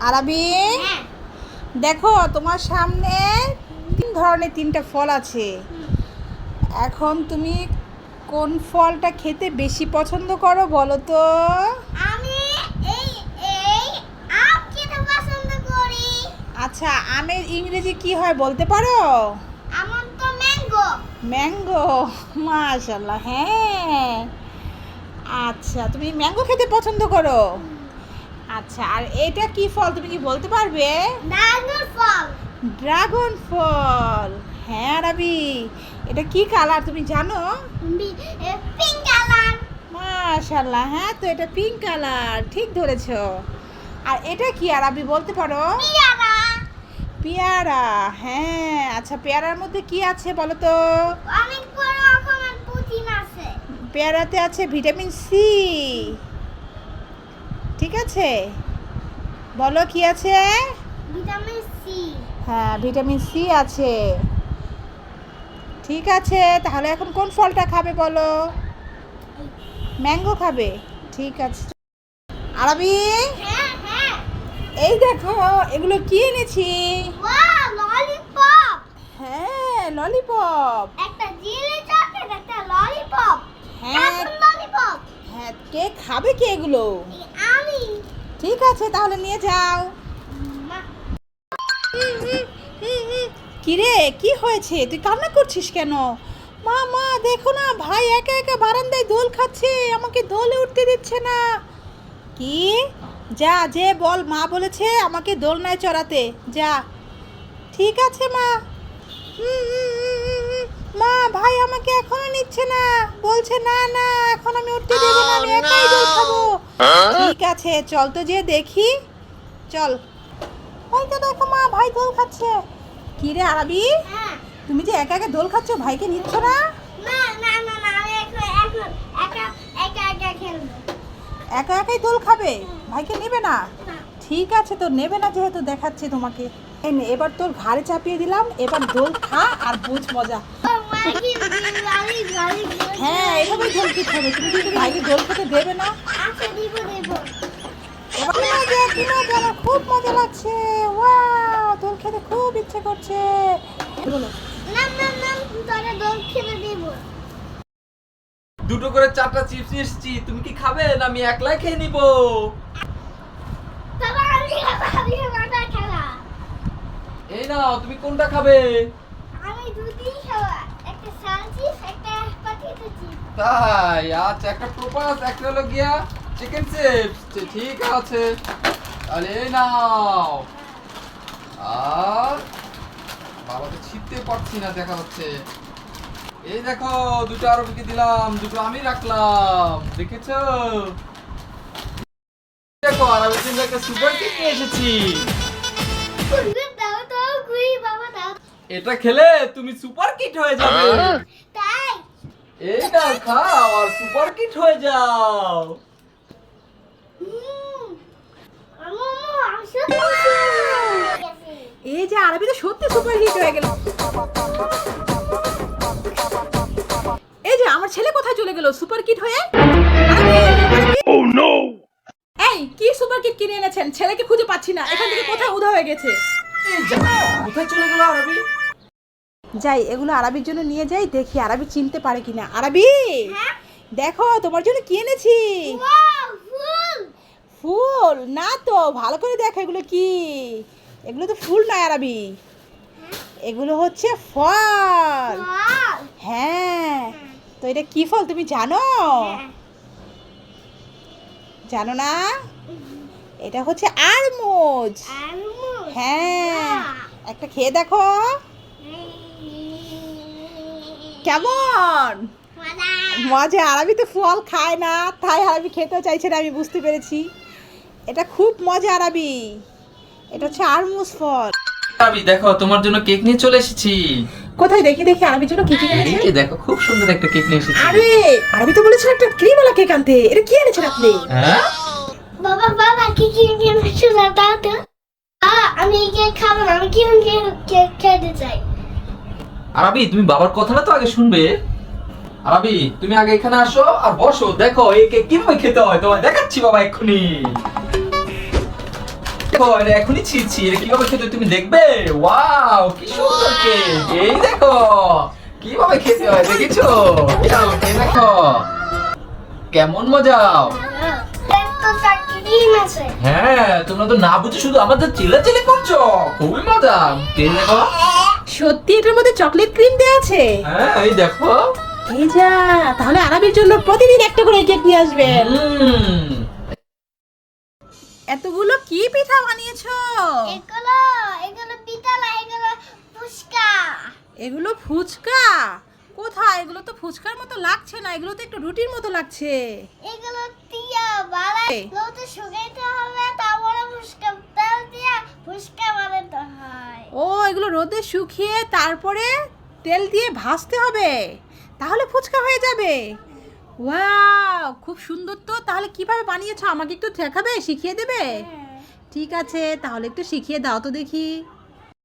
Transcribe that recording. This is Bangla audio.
আরবি? হ্যাঁ। দেখো তোমার সামনে তিন ধরনের তিনটা ফল আছে। এখন তুমি কোন ফলটা খেতে বেশি পছন্দ করো বলো তো? আমি এই এই আম খেতে পছন্দ করি। আচ্ছা আমের ইংরেজি কি হয় বলতে পারো? আমার তো ম্যাঙ্গো। ম্যাঙ্গো মাশাল্লাহ হ্যাঁ। আচ্ছা তুমি ম্যাঙ্গো খেতে পছন্দ করো? আচ্ছা আর এটা কি ফল? তুমি কি বলতে পারবে? ড্রাগন ফল। ড্রাগন ফল। হ্যাঁ রাবি। এটা কি কালার তুমি জানো? পিঙ্ক কালার মাশাল্লাহ হ্যাঁ তো এটা পিঙ্ক কালার ঠিক ধরেছো। আর এটা কি? আরবি বলতে পারো। পিয়ারা। পেয়ারা হ্যাঁ আচ্ছা পেয়ারার মধ্যে কি আছে বলো তো? অনেক প্রোটিন আছে। পেয়ারাতে আছে ভিটামিন সি। আছে? বলো কি আছে? ভিটামিন সি হ্যাঁ ভিটামিন সি আছে। ঠিক আছে তাহলে এখন কোন ফলটা খাবে বলো? ম্যাঙ্গো খাবে? ঠিক আছে। আরবি? হ্যাঁ হ্যাঁ। এই দেখো এগুলো কি এনেছি? হ্যাঁ ললিপপ। একটা জিলি চকলেট একটা ললিপপ। হ্যাঁ। ললিপপ। হ্যাঁ কে খাবে কি এগুলো? ঠিক আছে তাহলে নিয়ে যাও। কিরে কি হয়েছে? তুই কান্না করছিস কেন? মা মা দেখো না ভাই একা একা বারান্দায় দোল খাচ্ছে আমাকে দোলে উঠতে দিচ্ছে না। কি? যা যে বল মা বলেছে আমাকে দোল দোলনায় চড়াতে। যা। ঠিক আছে মা। হুম, হুম। মা ভাই আমাকে এখনও নিচ্ছে না। বলছে না না এখন আমি উঠতে দেবো না আমি একাই দোল খাব। ঠিক আছে চল তো যে দেখি। চল। ওই তো দেখো মা ভাই দোল খাচ্ছে। কি রে আরবি? হ্যাঁ। তুমি যে একা একা দোল খাচ্ছ ভাইকে নিচ্ছ না? না না না না আমি এখন এখন একা একা একা খেলব। একা একাই দোল খাবে? ভাইকে নেবে না। ঠিক আছে তো নেবে না যেহেতু দেখাচ্ছে তোমাকে। এবার তোর ঘাড়ে চাপিয়ে দিলাম এবার দোল খা আর বুঝ মজা। হ্যাঁ এভাবেই দোল খেতে হবে। তুমি কিন্তু ভাইকে দোল খেতে দেবে না। আচ্ছা দিব দিব। এবার কি মজা আমার খুব মজা লাগছে। দোল খেতে খুব ইচ্ছে করছে। বলো। নাম নাম নাম তোরা দোল খেলে দিব। দুটো করে চারটা চিপস নিয়ে এসেছি। তুমি কি খাবে? না আমি একলাই খেয়ে নিব। এই নাও তুমি কোনটা খাবে আমি দুটি খাব একটা সানচিস একটা পটেটো চিপস তাই আচ্ছা একটা প্রোপাস একটা হলো গিয়া চিকেন চিপস ঠিক আছে। তাহলে এই নাও। আর বাবা তো ছিটতে পারছি না দেখা যাচ্ছে এই দেখো দুটো আরবিকে দিলাম দুটো আমি রাখলাম দেখেছ? দেখো আরবের জন্য একটা সুপার কেক নিয়ে এসেছি। দাও তো গুই বাবা দাও। এটা খেলে তুমি সুপার কিট হয়ে যাবে। এইটা খাও আর সুপার কিট হয়ে যাও। এই যে আরবি তো সত্যি সুপার হিট হয়ে গেল। এই যে আমার ছেলে কোথায় চলে গেল? সুপার কিট হয়ে? এই কি সুপার কিট কিনে এনেছেন? ছেলেকে খুঁজে পাচ্ছি না। এখান থেকে কোথায় উধা হয়ে গেছে? কোথায় চলে গেল আরবি? যাই এগুলো আরবির জন্য নিয়ে যাই দেখি আরবি চিনতে পারে কিনা। আরবি! হ্যাঁ। দেখো তোমার জন্য কি এনেছি? ফুল! না তো ভালো করে দেখো এগুলো কি। এগুলো তো ফুল নয় আরবি। এগুলো হচ্ছে ফল। হ্যাঁ। তো এটা কি ফল তুমি জানো? জানো না? এটা হচ্ছে আরমুজ। হ্যাঁ। একটা খেয়ে দেখো। কেমন? মজা। আরবি তো ফল খায় না তাই আরবি খেতেও চাইছে না আমি বুঝতে পেরেছি। এটা খুব মজা আরবি। এটা হচ্ছে আরমুজ ফল। আরবি দেখো তোমার জন্য কেক নিয়ে চলে এসেছি। কোথায় দেখি দেখি আরবির জন্য কি কি এই দেখো খুব সুন্দর একটা কেক নিয়ে এসেছি। আরে আরবি তো বলেছিল একটা ক্রিমওয়ালা কেক আনতে। এটা কি এনেছেন আপনি? হ্যাঁ? বাবা বাবা কি কি শুনে দাও তো আ, আমি কেক খাব না আমি কি কেক খেতে চাই? আরবি, তুমি বাবার কথাটা তো আগে শুনবে। আরবি, তুমি আগে এখানে আসো আর বসো। দেখো এই কেক কীভাবে খেতে হয়? তোমায় দেখাচ্ছি বাবা এক্ষুনি। এখনই এটা কীভাবে খেতে তুমি দেখবে? ওয়াও, কি সুন্দর এই দেখো, কীভাবে খেতে হয় দেখেছ? দেখো। কেমন মজা? হ্যাঁ তোমরা তো না বুঝে শুধু আমাদের চিল্লাচিল্লি করছ। খুবই মজা। দেখো। সত্যি এটার মধ্যে চকলেট ক্রিম দেওয়া আছে? হ্যাঁ এই দেখো। এই যা তাহলে আরামের জন্য প্রতিদিন একটা করে কেক নিয়ে আসবেন এতগুলো কি পিঠা বানিয়েছো? এগুলো এগুলো পিতালা এগুলো ফুচকা। এগুলো ফুচকা? কোথায়? এগুলো তো ফুচকার মতো লাগছে না এগুলো তো একটু রুটির মতো লাগছে। এগুলো তিয়া বাড়াই লোতে শুকাইতে হবে তারপরে ফুচকা তেল দিয়া ফুচকা বানাতে হয়। ও এগুলো রোদে শুকিয়ে তারপরে তেল দিয়ে ভাজতে হবে। তাহলে ফুচকা হয়ে যাবে। ওয়াও খুব সুন্দর তো। তাহলে কীভাবে বানিয়েছ? আমাকে একটু দেখাবে? শিখিয়ে দেবে? ঠিক আছে তাহলে একটু শিখিয়ে দাও তো দেখি।